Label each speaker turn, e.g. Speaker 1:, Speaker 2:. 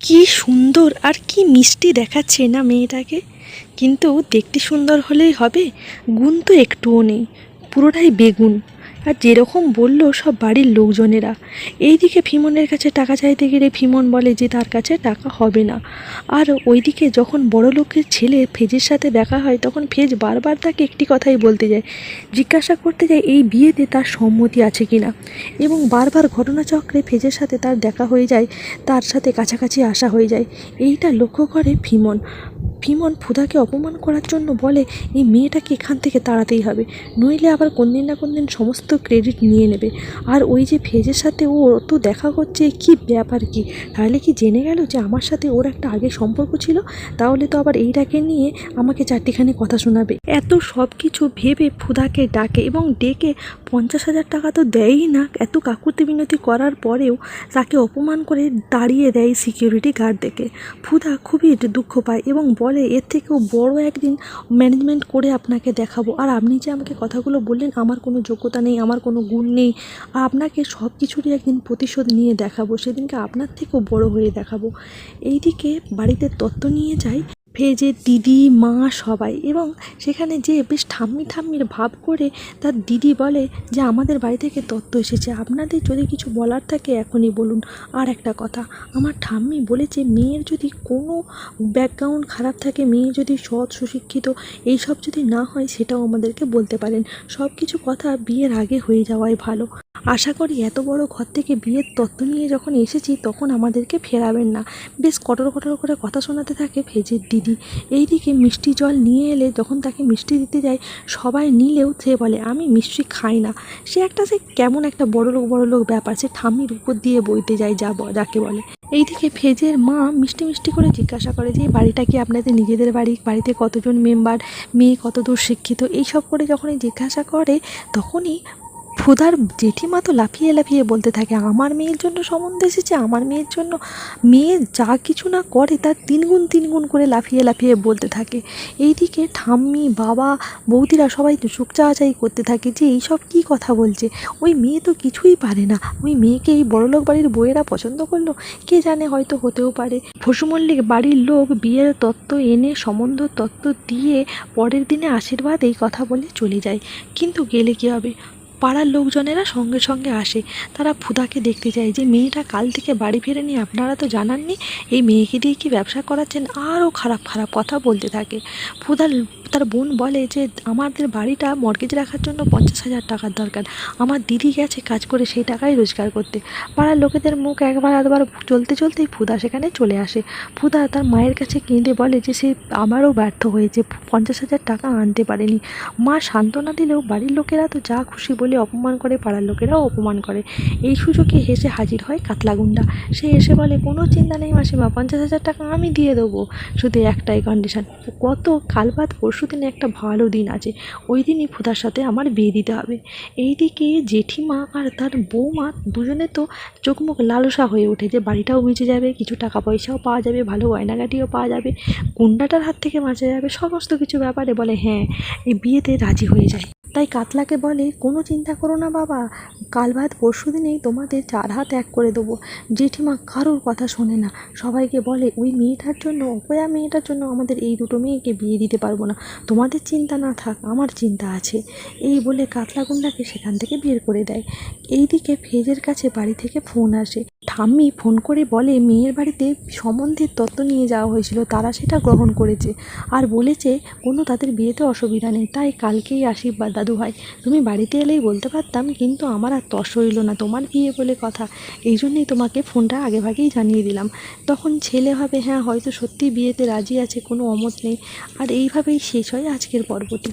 Speaker 1: কি সুন্দর আর কি মিষ্টি দেখাচ্ছে না মেয়েটাকে। কিন্তু দেখতে সুন্দর হলেই হবে, গুণ তো একটুও নেই। পুরোটাই বেগুন। আর যেরকম বলল সব বাড়ির লোকজনেরা। এইদিকে ফিমনের কাছে টাকা চাইতে গেলে ফিমন বলে যে তার কাছে টাকা হবে না। আর ওইদিকে যখন বড় লোকের ছেলে ফেজের সাথে দেখা হয়, তখন ফেজ বারবার তাকে একটি কথাই বলতে যায়। জিজ্ঞাসা করতে যায়, এই বিয়েতে তার সম্মতি আছে কি না? এবং বারবার ঘটনাচক্রে ফেজের সাথে তার দেখা হয়ে যায়, তার সাথে কাছাকাছি আসা হয়ে যায়। এইটা লক্ষ্য করে ফিমন ফিমন ফুদাকে অপমান করার জন্য বলে, এই মেয়েটাকে এখান থেকে তাড়াতেই হবে। নইলে আবার কোন দিন না কোন দিন সমস্ত ক্রেডিট নিয়ে নেবে। আর ওই যে ফেজের সাথে ও তো দেখা করছে কি ব্যাপার কি? তাহলে কি জেনে গেল যে আমার সাথে ওর একটা আগে সম্পর্ক ছিল? তাহলে তো আবার এইটাকে নিয়ে আমাকে চারটিখানি কথা শোনাবে। এত সব কিছু ভেবে ফুদাকে ডাকে এবং ডেকে পঞ্চাশ হাজার টাকা তো দেয়ই না। এত কাকুতি মিনতি করার পরেও তাকে অপমান করে দাঁড়িয়ে দেয় সিকিউরিটি গার্ড দেখে। ফুদা খুবই দুঃখ পায় এবং বলে, এর থেকেও বড় একদিন ম্যানেজমেন্ট করে আপনাকে দেখাবো। আর আপনি যে আমাকে কথাগুলো বললেন, আমার কোনো যোগ্যতা নেই, আমার কোনো গুণ নেই। আপনাকে সব কিছুরই একদিন প্রতিশোধ নিয়ে দেখাবো। সেদিনকে আপনার থেকেও বড় হয়ে দেখাবো। এইদিকে বাড়িতে তত্ত্ব নিয়ে যায় ফেজের দিদি, মা সবাই এবং সেখানে যে বেশ ঠাম্মি ঠাম্মির ভাব করে তার দিদি বলে যে, আমাদের বাড়ি থেকে তত্ত্ব এসেছে। আপনাদের যদি কিছু বলার থাকে এখনই বলুন। আর একটা কথা, আমার ঠাম্মি বলেছে, মেয়ের যদি কোনো ব্যাকগ্রাউন্ড খারাপ থাকে, মেয়ে যদি সৎ, সুশিক্ষিত, এইসব যদি না হয়, সেটাও আমাদেরকে বলতে পারেন। সব কিছু কথা বিয়ের আগে হয়ে যাওয়াই ভালো। আশা করি এত বড় ঘর থেকে বিয়ের তত্ত্ব নিয়ে যখন এসেছি, তখন আমাদেরকে ফেরাবেন না। বেশ কটর কটর করে কথা শোনাতে থাকে ভেজের দিদি। এইদিকে মিষ্টি জল নিয়ে এলে যখন তাকে মিষ্টি দিতে যায়, সবাই নিলেও সে বলে, আমি মিষ্টি খাই না। সে একটা সে কেমন একটা বড় লোক বড় লোক ব্যাপার, সে ঠাম্মির উপর দিয়ে বইতে যায় যা যাকে বলে। এইদিকে ফেজের মা মিষ্টি মিষ্টি করে জিজ্ঞাসা করে যে এই বাড়িটা কি আপনাদের নিজেদের বাড়ি? বাড়িতে কতজন মেম্বার? মেয়ে কতদূর শিক্ষিত? এইসব করে যখনই জিজ্ঞাসা করে, তখনই ফুদার জেঠিমা তো লাফিয়ে লাফিয়ে বলতে থাকে, আমার মেয়ের জন্য সম্বন্ধ এসেছে, আমার মেয়ের জন্য মেয়ে যা কিছু না করে তার তিনগুণ তিনগুণ করে লাফিয়ে লাফিয়ে বলতে থাকে। এইদিকে ঠাম্মি, বাবা, বৌদিরা সবাই তো চুপ চাওয়াচাই করতে থাকে যে, এইসব কী কথা বলছে? ওই মেয়ে তো কিছুই পারে না। ওই মেয়েকে এই বড়লোক বাড়ির বইয়েরা পছন্দ করল? কে জানে হয়তো হতেও পারে। ফসু মল্লিক বাড়ির লোক বিয়ের তত্ত্ব এনে, সম্বন্ধ তত্ত্ব দিয়ে পরের দিনে আশীর্বাদ এই কথা বলে চলে যায়। কিন্তু গেলে কী হবে? পাড়ার লোকজনেরা সঙ্গে সঙ্গে আসে। তারা ফুদাকে দেখতে চায় যে, মেয়েটা কাল থেকে বাড়ি ফেরেনি, আপনারা তো জানাননি। এই মেয়েকে দিয়ে কি ব্যবসা করাচ্ছেন? আরও খারাপ খারাপ কথা বলতে থাকে। ফুদার তার বোন বলে যে, আমাদের বাড়িটা মর্গেজ রাখার জন্য পঞ্চাশ হাজার টাকার দরকার। আমার দিদি গেছে কাজ করে সেই টাকাই রোজগার করতে। পাড়ার লোকেদের মুখ একবার আধবার চলতে চলতেই ফুদা সেখানে চলে আসে। ফুদা তার মায়ের কাছে কেঁদে বলে যে, সে আমারও ব্যর্থ হয়েছে, পঞ্চাশ হাজার টাকা আনতে পারেনি। মা সান্ত্বনা দিলেও বাড়ির লোকেরা তো যা খুশি বলে অপমান করে পাড়ার লোকেরাও অপমান করে। এই সুযোগে হেসে হাজির হয় কাতলাগুন্ডা সে এসে বলে, কোনো চিন্তা নেই মাসিমা, পঞ্চাশ হাজার টাকা আমি দিয়ে দেবো। শুধু একটাই কন্ডিশন কত কাল বাদ পরশু দিনে একটা ভালো দিন আছে। ওই দিনই ফুদার সাথে আমার বিয়ে দিতে হবে। এইদিকে জেঠিমা আর তার বৌমা দুজনে তো চোখ মুখ লালসা হয়ে ওঠে যে বাড়িটাও বেঁচে যাবে, কিছু টাকা পয়সাও পাওয়া যাবে, ভালো গয়নাগাটিও পাওয়া যাবে। গুন্ডাটার হাত থেকে বাঁচা যাবে, সমস্ত কিছু ব্যাপারে বলে হ্যাঁ এই বিয়েতে রাজি হয়ে যায় তাই কাতলাকে বলে, কোনো চিন্তা করো না বাবা, কাল বাদ পরশু দিনেই তোমাদের চার হাত এক করে দেবো। জেঠিমা কারোর কথা শোনে না। সবাইকে বলে, ওই মেয়েটার জন্য, অপয়া মেয়েটার জন্য আমাদের এই দুটো মেয়েকে বিয়ে দিতে পারব না। তোমাদের চিন্তা না থাক, আমার চিন্তা আছে। এই বলে কাতলাগুন্ডাকে সেখান থেকে বের করে দেয়। এইদিকে ফেজের কাছে বাড়ি থেকে ফোন আসে। ঠাম্মি ফোন করে বলে, মেয়ের বাড়িতে সম্বন্ধের তত্ত্ব নিয়ে যাওয়া হয়েছিল, তারা সেটা গ্রহণ করেছে আর বলেছে কোনো তাদের বিয়েতে অসুবিধা নেই, তাই কালকেই আশীর্বাদ, দাদু ভাই। তুমি বাড়িতে এলেই বলতে পারতাম, কিন্তু আমার আর তস রইল না, তোমার বিয়ে বলে কথা। এই জন্যেই তোমাকে ফোনটা আগেভাগেই জানিয়ে দিলাম। তখন ছেলে ভাবে হ্যাঁ হয়তো সত্যি বিয়েতে রাজি আছে, কোনো অমত নেই। আর এইভাবেই শেষ হয় আজকের পর্বটি